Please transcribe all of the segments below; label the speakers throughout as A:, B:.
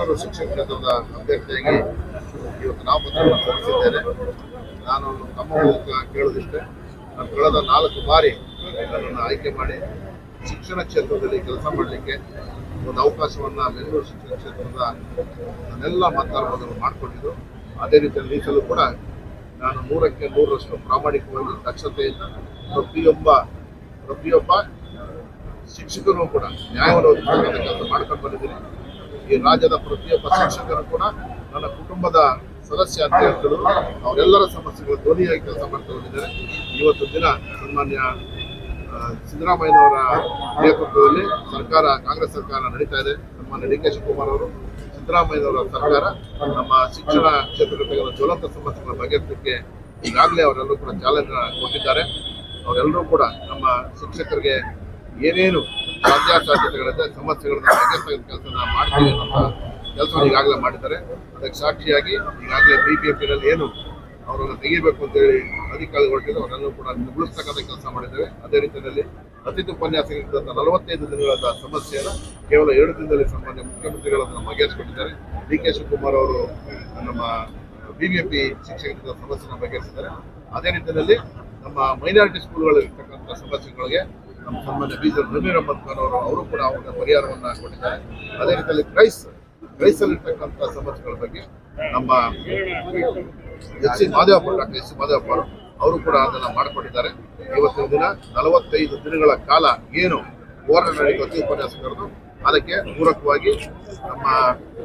A: ಬೆಂಗಳೂರು ಶಿಕ್ಷಣ ಕ್ಷೇತ್ರದ ಅಭ್ಯರ್ಥಿಯಾಗಿ ಇವತ್ತು ನಾಮಪತ್ರವನ್ನು ಸಲ್ಲಿಸಿದ್ದೇನೆ ನಾನು ತಮ್ಮ ಮೂಲಕ ಕೇಳೋದಿಷ್ಟೇ ನಾನು ಕಳೆದ ನಾಲ್ಕು ಬಾರಿ ನನ್ನನ್ನು ಆಯ್ಕೆ ಮಾಡಿ ಶಿಕ್ಷಣ ಕ್ಷೇತ್ರದಲ್ಲಿ ಕೆಲಸ ಮಾಡಲಿಕ್ಕೆ ಒಂದು ಅವಕಾಶವನ್ನು ಬೆಂಗಳೂರು ಶಿಕ್ಷಣ ಕ್ಷೇತ್ರದ ನನ್ನೆಲ್ಲ ಮತದಾರರು ಮಾಡಿಕೊಂಡಿದ್ದು. ಅದೇ ರೀತಿಯಲ್ಲಿ ಮೀಸಲು ಕೂಡ ನಾನು ನೂರಕ್ಕೆ ನೂರರಷ್ಟು ಪ್ರಾಮಾಣಿಕವಾಗಿ ದಕ್ಷತೆಯಿಂದ ಪ್ರತಿಯೊಬ್ಬ ಪ್ರತಿಯೊಬ್ಬ ಶಿಕ್ಷಕರು ಕೂಡ ನ್ಯಾಯವನ್ನು ಮಾಡ್ಕೊಂಡು ಬಂದಿದ್ದೀನಿ. ಈ ರಾಜ್ಯದ ಪ್ರತಿಯೊಬ್ಬ ಶಿಕ್ಷಕರು ಕೂಡ ನನ್ನ ಕುಟುಂಬದ ಸದಸ್ಯ ಅಂತ ಅವರೆಲ್ಲರ ಸಮಸ್ಯೆಗಳ ಧ್ವನಿಯಾಗಿ ಕೆಲಸ ಮಾಡ್ತಾ ಬಂದಿದ್ದಾರೆ ಇವತ್ತು ದಿನ ಸನ್ಮಾನ್ಯ ಸಿದ್ದರಾಮಯ್ಯನವರ ನೇತೃತ್ವದಲ್ಲಿ ಸರ್ಕಾರ, ಕಾಂಗ್ರೆಸ್ ಸರ್ಕಾರ ನಡೀತಾ ಇದೆ. ಸನ್ಮಾನ್ಯ ಡಿ ಕೆ ಶಿವಕುಮಾರ್ ಅವರು, ಸಿದ್ದರಾಮಯ್ಯನವರ ಸರ್ಕಾರ ನಮ್ಮ ಶಿಕ್ಷಣ ಕ್ಷೇತ್ರದ ಜ್ವಲಂತ ಸಮಸ್ಯೆಗಳ ಬಗೆಹರಿಸಲಿಕ್ಕೆ ಈಗಾಗಲೇ ಅವರೆಲ್ಲರೂ ಕೂಡ ಚಾಲನೆ ಕೊಟ್ಟಿದ್ದಾರೆ. ಅವರೆಲ್ಲರೂ ಕೂಡ ನಮ್ಮ ಶಿಕ್ಷಕರಿಗೆ ಏನೇನು ಸಾಧ್ಯಾಸಾಧ್ಯತೆಗಳಿದೆ ಸಮಸ್ಯೆಗಳನ್ನ ಕೆಲಸ ಕೆಲಸನ ಮಾಡ್ತೀವಿ ಅನ್ನೋ ಕೆಲಸವನ್ನು ಈಗಾಗಲೇ ಮಾಡಿದ್ದಾರೆ. ಅದಕ್ಕೆ ಸಾಕ್ಷಿಯಾಗಿ ಈಗಾಗಲೇ ಬಿ ಪಿ ಎಫ್ ಏನು ಅವರನ್ನು ತೆಗಿಬೇಕು ಅಂತೇಳಿ ಅಧಿಕಾರಿಗಳು ಹೊರಟಿದ್ದು, ಅವರನ್ನು ಕೂಡ ನಿಗುಳಿಸ್ತಕ್ಕಂಥ ಕೆಲಸ ಮಾಡಿದ್ದೇವೆ. ಅದೇ ರೀತಿಯಲ್ಲಿ ಅತಿಥಿ ಉಪನ್ಯಾಸಕರಿದ್ದಂಥ ನಲವತ್ತೈದು ದಿನಗಳ ಸಮಸ್ಯೆಯನ್ನು ಕೇವಲ ಎರಡು ದಿನದಲ್ಲಿ ಸಂಬಂಧ ಮುಖ್ಯಮಂತ್ರಿಗಳನ್ನು ಬಗೆಹರಿಸಿಕೊಂಡಿದ್ದಾರೆ ಡಿ ಕೆ ಶಿವಕುಮಾರ್ ಅವರು ನಮ್ಮ ಬಿಬಿಎಂಪಿ ಶಿಕ್ಷಕರ ಸಮಸ್ಯೆಯನ್ನು ಬಗೆಹರಿಸಿದ್ದಾರೆ. ಅದೇ ರೀತಿಯಲ್ಲಿ ನಮ್ಮ ಮೈನಾರಿಟಿ ಸ್ಕೂಲ್ಗಳಿರ್ತಕ್ಕಂಥ ಸಮಸ್ಯೆಗಳಿಗೆ ನಮ್ಮ ಸಂಬಂಧ ಬಿ ಜಿ ನಮೀರ್ ಅಹಮದ್ ಅವರು ಅವರು ಕೂಡ ಅವರ ಪರಿಹಾರವನ್ನು ಕೊಟ್ಟಿದ್ದಾರೆ ಅದೇ ರೀತಿಯಲ್ಲಿ ಕ್ರೈಸ್, ಕ್ರೈಸಲ್ಲಿರ್ತಕ್ಕಂಥ ಸಮಸ್ಯೆಗಳ ಬಗ್ಗೆ ನಮ್ಮ H C Madevappa, doctor H C Madevappa ಅವರು ಅವರು ಕೂಡ ಅದನ್ನು ಮಾಡಿಕೊಟ್ಟಿದ್ದಾರೆ ಇವತ್ತಿನ ದಿನ ನಲವತ್ತೈದು ದಿನಗಳ ಕಾಲ ಏನು ಹೋರಾಟ ನಡೆಯುವ ಅತಿ ಉಪನ್ಯಾಸಕರದು ಅದಕ್ಕೆ ಪೂರಕವಾಗಿ ನಮ್ಮ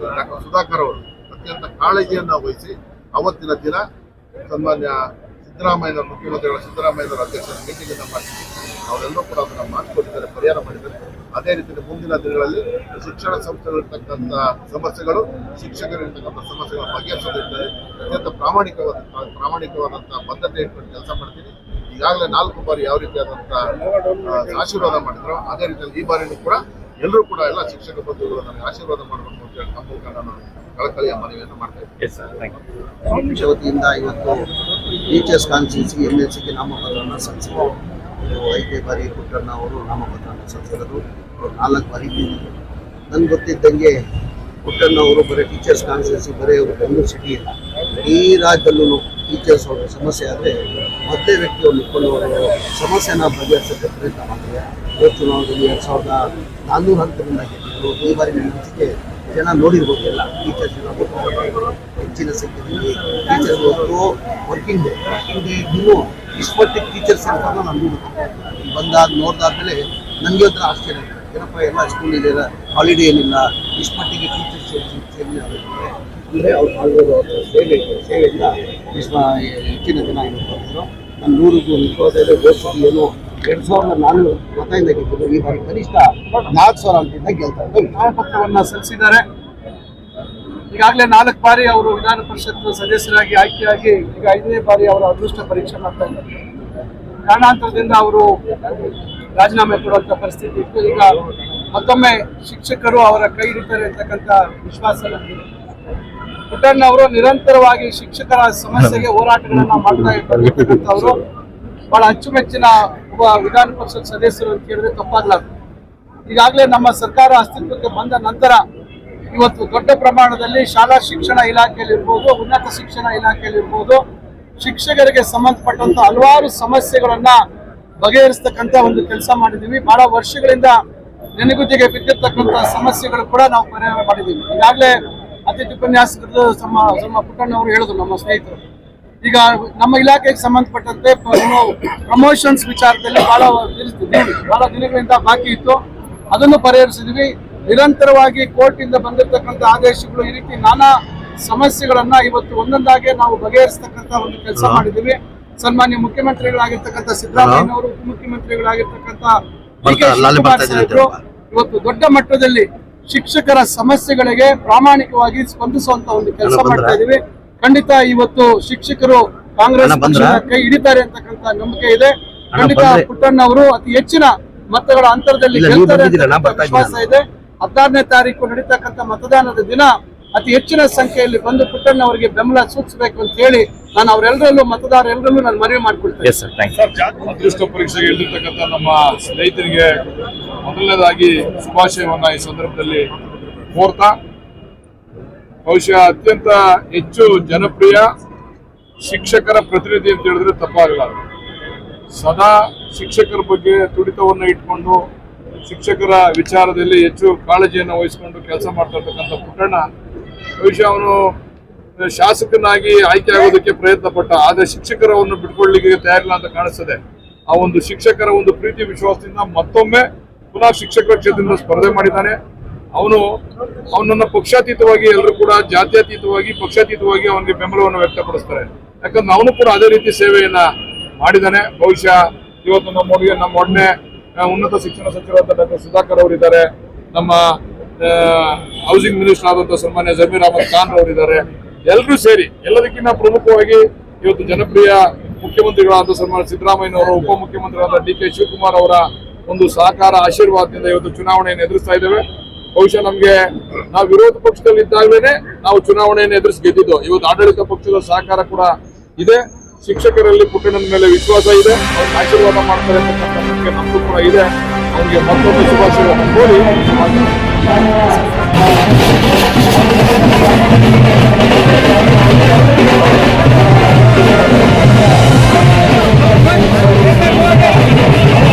A: ಡಾಕ್ಟರ್ ಸುಧಾಕರ್ ಅವರು ಅತ್ಯಂತ ಕಾಳಜಿಯನ್ನು ವಹಿಸಿ ಅವತ್ತಿನ ದಿನ ಸನ್ಮಾನ್ಯ ಸಿದ್ದರಾಮಯ್ಯ ಮುಖ್ಯಮಂತ್ರಿಗಳ ಸಿದ್ದರಾಮಯ್ಯನವರ ಅಧ್ಯಕ್ಷರ ಮೀಟಿಂಗನ್ನು ಮಾಡಿಸಿ ಅವರೆಲ್ಲರೂ ಕೂಡ ಅದನ್ನು ಮಾಡಿಕೊಟ್ಟಿದ್ದಾರೆ ಪರಿಹಾರ ಮಾಡಿದ್ದಾರೆ. ಅದೇ ರೀತಿಯಲ್ಲಿ ಮುಂದಿನ ದಿನಗಳಲ್ಲಿ ಶಿಕ್ಷಣ ಸಂಸ್ಥೆಗಳಿರ್ತಕ್ಕಂಥ ಸಮಸ್ಯೆಗಳು ಶಿಕ್ಷಕರಿರ್ತಕ್ಕಂಥ ಸಮಸ್ಯೆಗಳ ಬಗೆಹರಿಸೋದಿರ್ತದೆ ಅತ್ಯಂತ ಪ್ರಾಮಾಣಿಕವಾದ ಪ್ರಾಮಾಣಿಕವಾದಂಥ ಬದ್ಧತೆ ಇಟ್ಕೊಂಡು ಕೆಲಸ ಮಾಡ್ತೀನಿ. ಈಗಾಗಲೇ ನಾಲ್ಕು ಬಾರಿ ಯಾವ ರೀತಿಯಾದಂಥ ಆ, ಆಶೀರ್ವಾದ ಮಾಡಿದ್ರು. ಅದೇ ರೀತಿಯಲ್ಲಿ ಈ ಬಾರಿನೂ ಕೂಡ ಎಲ್ಲರೂ ಕೂಡ ಎಲ್ಲ ಶಿಕ್ಷಕ ಬಂಧುಗಳು ನನಗೆ ಆಶೀರ್ವಾದ ಮಾಡಬೇಕು ಅಂತ ಹೇಳಿ ನಮ್ಮ ಮೂಲಕ ನಾನು ಕಳಕಳಿಯ ಮನವಿಯನ್ನು ಮಾಡ್ತೇನೆ ಇದ್ದೀನಿ.
B: ಎಸ್ ಸರ್ ಥ್ಯಾಂಕ್ ಯು
C: ಪಕ್ಷ ವತಿಯಿಂದ ಇವತ್ತು ಟೀಚರ್ಸ್ ಕಾನ್ಫರೆನ್ಸ್ಗೆ ಎಂ ಎಲ್ ಸಿಗೆ ನಾಮಪತ್ರವನ್ನು ಸಲ್ಲಿಸಿದರು ಇದು ಐದನೇ ಬಾರಿ ಪುಟ್ಟಣ್ಣ ಅವರು ನಾಮಪತ್ರ ಸಲ್ಲಿಸಿದರು ಅವರು ನಾಲ್ಕು ಬಾರಿ ನನ್ಗೆ ಗೊತ್ತಿದ್ದಂಗೆ ಪುಟ್ಟಣ್ಣ ಅವರು ಬರೀ ಟೀಚರ್ಸ್ ಕಾನ್ಸ್ಟಿಟ್ಯೂನ್ಸಿ ಬರೀ ಅವರು ಬೆಂಗಳೂರು ಸಿಟಿ ಇಲ್ಲ ಇಡೀ ರಾಜ್ಯದಲ್ಲೂ ಟೀಚರ್ಸ್ ಅವ್ರ ಸಮಸ್ಯೆ ಆದರೆ ಮತ್ತೆ ವ್ಯಕ್ತಿಯವರು ನಿಂತ್ಕೊಂಡು ಅವರು ಸಮಸ್ಯೆನ ಬಗೆಹರಿಸೋಕ್ಕೆ ಪ್ರಯತ್ನ ಮಾಡ್ತಾರೆ. ಇವತ್ತು ಚುನಾವಣೆಯಲ್ಲಿ ಎರಡು ಸಾವಿರದ ನಾನ್ನೂರು ಹಂತದಿಂದ ಗೆದ್ದಿದ್ರು. ಈ ಬಾರಿ ಅನಿಸಿಕೆ ಜನ ನೋಡಿರ್ಬೋದು ಎಲ್ಲ ಟೀಚರ್ಸ್. ಹೆಚ್ಚಿನ ಸಂಖ್ಯೆಯಲ್ಲಿ teacher working day working day ಇನ್ನೂ ಇಷ್ಟು ಟೀಚರ್ಸ್ ಇರ್ತಾರೋ ನಾನು ನೋಡಿದೆ ಬಂದಾದ ನೋಡಿದಾದ್ಮೇಲೆ ನನಗೆ ಒಂಥರ ಆಶ್ಚರ್ಯ. ಏನಪ್ಪ, ಎಲ್ಲ ಸ್ಕೂಲ್ ಇದೆ ಹಾಲಿಡೇ ಏನಿಲ್ಲ. ಇಷ್ಟು ಮಟ್ಟಿಗೆ ಟೀಚರ್ಸ್ ಸೇವೆ ಆಗುತ್ತೆ ಅಂದರೆ ಅವ್ರು ಮಾಡಿರೋದು ಸೇವೆ, ಸೇವೆಯಿಂದ ಇಷ್ಟು ಹೆಚ್ಚಿನ ಜನ ಬಂದರು ನಾನು ನೂರಿಗೂ ಇಪ್ಪತ್ತೈದು ಗೋಷ್ಠಿ ಏನು ಎರಡು ಸಾವಿರದ ನಾಲ್ಕು ಮತದಿಂದ ಗೆದ್ದಿದ್ದು ಈ ಬಾರಿ ಕನಿಷ್ಠ ನಾಲ್ಕು ಸಾವಿರ ಅಂತಿಂದ ಗೆಲ್ತಾ ಇದ್ದಾರೆ.
D: ನಾಮಪತ್ರವನ್ನು ಸಲ್ಲಿಸಿದ್ದಾರೆ. ಈಗಾಗಲೇ ನಾಲ್ಕು ಬಾರಿ ಅವರು ವಿಧಾನ ಪರಿಷತ್ ಸದಸ್ಯರಾಗಿ ಆಯ್ಕೆಯಾಗಿ ಈಗ ಐದನೇ ಬಾರಿ ಅವರ ಅದೃಷ್ಟ ಪರೀಕ್ಷೆ ಮಾಡ್ತಾ ಇದ್ದಾರೆ. ಕಾರಣಾಂತರದಿಂದ ಅವರು ರಾಜೀನಾಮೆ ಕೊಡುವಂತ ಪರಿಸ್ಥಿತಿ ಇತ್ತು. ಈಗ ಮತ್ತೊಮ್ಮೆ ಶಿಕ್ಷಕರು ಅವರ ಕೈ ಹಿಡಿತಾರೆ ಅಂತಕ್ಕಂಥ ವಿಶ್ವಾಸ ಅವರು ನಿರಂತರವಾಗಿ ಶಿಕ್ಷಕರ ಸಮಸ್ಯೆಗೆ ಹೋರಾಟಗಳನ್ನ ಮಾಡ್ತಾ ಇರ್ತಕ್ಕಂಥವ್ರು ಬಹಳ ಅಚ್ಚುಮೆಚ್ಚಿನ ಒಬ್ಬ ವಿಧಾನ ಪರಿಷತ್ ಸದಸ್ಯರು ಅಂತ ಹೇಳಿದ್ರೆ ತಪ್ಪಾಗ್ಲಾರ್ದು. ಈಗಾಗಲೇ ನಮ್ಮ ಸರ್ಕಾರ ಅಸ್ತಿತ್ವಕ್ಕೆ ಬಂದ ನಂತರ ಇವತ್ತು ದೊಡ್ಡ ಪ್ರಮಾಣದಲ್ಲಿ ಶಾಲಾ ಶಿಕ್ಷಣ ಇಲಾಖೆಯಲ್ಲಿರ್ಬೋದು, ಉನ್ನತ ಶಿಕ್ಷಣ ಇಲಾಖೆಯಲ್ಲಿರ್ಬೋದು, ಶಿಕ್ಷಕರಿಗೆ ಸಂಬಂಧಪಟ್ಟಂತ ಹಲವಾರು ಸಮಸ್ಯೆಗಳನ್ನ ಬಗೆಹರಿಸ್ತಕ್ಕಂತ ಒಂದು ಕೆಲಸ ಮಾಡಿದೀವಿ ಬಹಳ ವರ್ಷಗಳಿಂದ ನೆನಗುದಿಗೆ ಬಿದ್ದಿರ್ತಕ್ಕಂಥ ಸಮಸ್ಯೆಗಳು ಕೂಡ ನಾವು ಪರಿಹಾರ ಮಾಡಿದ್ದೀವಿ. ಈಗಾಗಲೇ ಅತಿಥಿ ಉಪನ್ಯಾಸಕರು ನಮ್ಮ ನಮ್ಮ ಪುಟ್ಟಣ್ಣ ಅವರು ಹೇಳಿದ್ರು, ನಮ್ಮ ಸ್ನೇಹಿತರು. ಈಗ ನಮ್ಮ ಇಲಾಖೆಗೆ ಸಂಬಂಧಪಟ್ಟಂತೆ ಪ್ರಮೋಷನ್ಸ್ ವಿಚಾರದಲ್ಲಿ ಬಹಳ ಬಹಳ ದಿನಗಳಿಂದ ಬಾಕಿ ಇತ್ತು. ಅದನ್ನು ಪರಿಹರಿಸಿದ್ವಿ. ನಿರಂತರವಾಗಿ ಕೋರ್ಟ್ ಇಂದ ಬಂದಿರತಕ್ಕಂಥ ಆದೇಶಗಳು ಈ ರೀತಿ ನಾನಾ ಸಮಸ್ಯೆಗಳನ್ನ ಇವತ್ತು ಒಂದೊಂದಾಗೆ ನಾವು ಬಗೆಹರಿಸತಕ್ಕಂತ ಒಂದು ಕೆಲಸ ಮಾಡಿದ್ದೀವಿ. ಸನ್ಮಾನ್ಯ ಮುಖ್ಯಮಂತ್ರಿಗಳಾಗಿರ್ತಕ್ಕಂಥ ಉಪಮುಖ್ಯಮಂತ್ರಿಗಳಾಗಿರ್ತಕ್ಕಂಥ ಕೆ ಶಿವಕುಮಾರ್ ಸಾಹೇಬ್ರು ಇವತ್ತು ದೊಡ್ಡ ಮಟ್ಟದಲ್ಲಿ ಶಿಕ್ಷಕರ ಸಮಸ್ಯೆಗಳಿಗೆ ಪ್ರಾಮಾಣಿಕವಾಗಿ ಸ್ಪಂದಿಸುವಂತ ಒಂದು ಕೆಲಸ ಮಾಡ್ತಾ ಇದೀವಿ ಖಂಡಿತ ಇವತ್ತು ಶಿಕ್ಷಕರು ಕಾಂಗ್ರೆಸ್ ಕೈ ಹಿಡಿತಾರೆ ಅಂತಕ್ಕಂಥ ನಂಬಿಕೆ ಇದೆ. ಖಂಡಿತ ಪುಟ್ಟಣ್ಣ ಅವರು ಅತಿ ಹೆಚ್ಚಿನ ಮತಗಳ ಅಂತರದಲ್ಲಿ ಗೆಲ್ತಾರೆ ವಿಶ್ವಾಸ ಇದೆ. ಹದಿನಾರನೇ ತಾರೀಕು ನಡೀತಕ್ಕಂಥ ಮತದಾನದ ದಿನ ಅತಿ ಹೆಚ್ಚಿನ ಸಂಖ್ಯೆಯಲ್ಲಿ ಬಂದು ಪುಟ್ಟಣ್ಣ ಅವರಿಗೆ ಬೆಂಬಲ ಸೂಚಿಸಬೇಕು ಅಂತ ಹೇಳಿ ನಾನು ಅವರೆಲ್ಲರಲ್ಲೂ ಮತದಾರ ಎಲ್ಲರಲ್ಲೂ ನಾನು ಮನವಿ ಮಾಡ್ಕೊಳ್ತೇನೆ.
B: ಸರ್ ಥ್ಯಾಂಕ್ ಯು
E: ಅದೃಷ್ಟ ಪರೀಕ್ಷೆಗೆ ಎಲ್ಲಿರ್ತಕ್ಕಂಥ ನಮ್ಮ ಸ್ನೇಹಿತರಿಗೆ ಮೊದಲನೇದಾಗಿ ಶುಭಾಶಯವನ್ನ ಈ ಸಂದರ್ಭದಲ್ಲಿ ಕೋರ್ತಾ. ಬಹುಶಃ ಅತ್ಯಂತ ಹೆಚ್ಚು ಜನಪ್ರಿಯ ಶಿಕ್ಷಕರ ಪ್ರತಿನಿಧಿ ಅಂತ ಹೇಳಿದ್ರೆ ತಪ್ಪಾಗಲಾರದು ಸದಾ ಶಿಕ್ಷಕರ ಬಗ್ಗೆ ತುಡಿತವನ್ನು ಇಟ್ಕೊಂಡು ಶಿಕ್ಷಕರ ವಿಚಾರದಲ್ಲಿ ಹೆಚ್ಚು ಕಾಳಜಿಯನ್ನು ವಹಿಸಿಕೊಂಡು ಕೆಲಸ ಮಾಡ್ತಾ ಇರ್ತಕ್ಕಂಥ ಪುಟ್ಟಣ್ಣ, ಬಹುಶಃ ಅವನು ಶಾಸಕನಾಗಿ ಆಯ್ಕೆ ಆಗೋದಕ್ಕೆ ಪ್ರಯತ್ನ ಪಟ್ಟ ಆದರೆ ಶಿಕ್ಷಕರವನ್ನು ಬಿಟ್ಕೊಳ್ಳಿಕ್ಕೆ ತಯಾರಿಲ್ಲ ಅಂತ ಕಾಣಿಸ್ತದೆ. ಆ ಒಂದು ಶಿಕ್ಷಕರ ಒಂದು ಪ್ರೀತಿ ವಿಶ್ವಾಸದಿಂದ ಮತ್ತೊಮ್ಮೆ ಪುನಃ ಶಿಕ್ಷಕರ ಕ್ಷೇತ್ರದಿಂದ ಸ್ಪರ್ಧೆ ಮಾಡಿದ್ದಾನೆ. ಅವನು ಅವನನ್ನ ಪಕ್ಷಾತೀತವಾಗಿ ಎಲ್ಲರೂ ಕೂಡ ಜಾತ್ಯತೀತವಾಗಿ, ಪಕ್ಷಾತೀತವಾಗಿ ಅವನಿಗೆ ಬೆಂಬಲವನ್ನು ವ್ಯಕ್ತಪಡಿಸ್ತಾರೆ. ಯಾಕಂದ್ರೆ ಅವನು ಕೂಡ ಅದೇ ರೀತಿ ಸೇವೆಯನ್ನ ಮಾಡಿದ್ದಾನೆ. ಬಹುಶಃ ಇವತ್ತು ನಮ್ಮ ಹುಡುಗಿ ನಮ್ಮ ಒಡನೆ ಉನ್ನತ ಶಿಕ್ಷಣ ಸಚಿವರಾದ ಡಾಕ್ಟರ್ ಸುಧಾಕರ್ ಅವರಿದ್ದಾರೆ. ನಮ್ಮ ಹೌಸಿಂಗ್ ಮಿನಿಸ್ಟರ್ ಆದಂತಹ ಸನ್ಮಾನ್ಯ ಜಮೀರ್ ಅಹಮದ್ ಖಾನ್ ಅವರಿದ್ದಾರೆ. ಎಲ್ಲರೂ ಸೇರಿ ಎಲ್ಲದಕ್ಕಿಂತ ಪ್ರಮುಖವಾಗಿ ಇವತ್ತು ಜನಪ್ರಿಯ ಮುಖ್ಯಮಂತ್ರಿಗಳಾದ ಸನ್ಮಾನ್ಯ ಸಿದ್ದರಾಮಯ್ಯನವರು ಉಪಮುಖ್ಯಮಂತ್ರಿಗಳಾದ ಡಿ ಕೆ ಶಿವಕುಮಾರ್ ಅವರ ಒಂದು ಸಹಕಾರ ಆಶೀರ್ವಾದದಿಂದ ಇವತ್ತು ಚುನಾವಣೆಯನ್ನು ಎದುರಿಸ್ತಾ ಇದ್ದೇವೆ. ಬಹುಶಃ ನಮ್ಗೆ ನಾವು ವಿರೋಧ ಪಕ್ಷದಲ್ಲಿ ಇದ್ದಾಗಲೇ ನಾವು ಚುನಾವಣೆಯನ್ನು ಎದುರಿಸಿ ಗೆದ್ದಿದ್ದು ಇವತ್ತು ಆಡಳಿತ ಪಕ್ಷದ ಸಹಕಾರ ಕೂಡ ಇದೆ. ಶಿಕ್ಷಕರಲ್ಲಿ ಪುಟ್ಟಣ್ಣನ ಮೇಲೆ ವಿಶ್ವಾಸ ಇದೆ. ಅವ್ರ ಆಶೀರ್ವಾದ ಮಾಡ್ತಾರೆ ಅಂತಕ್ಕಂಥ ನಂಬಿಕೆ ನಮಗೂ ಕೂಡ ಇದೆ. ಅವ್ರಿಗೆ ಮತ್ತೊಂದು ಶುಭಾಶಯವನ್ನು ಕೋರಿ
B: Thank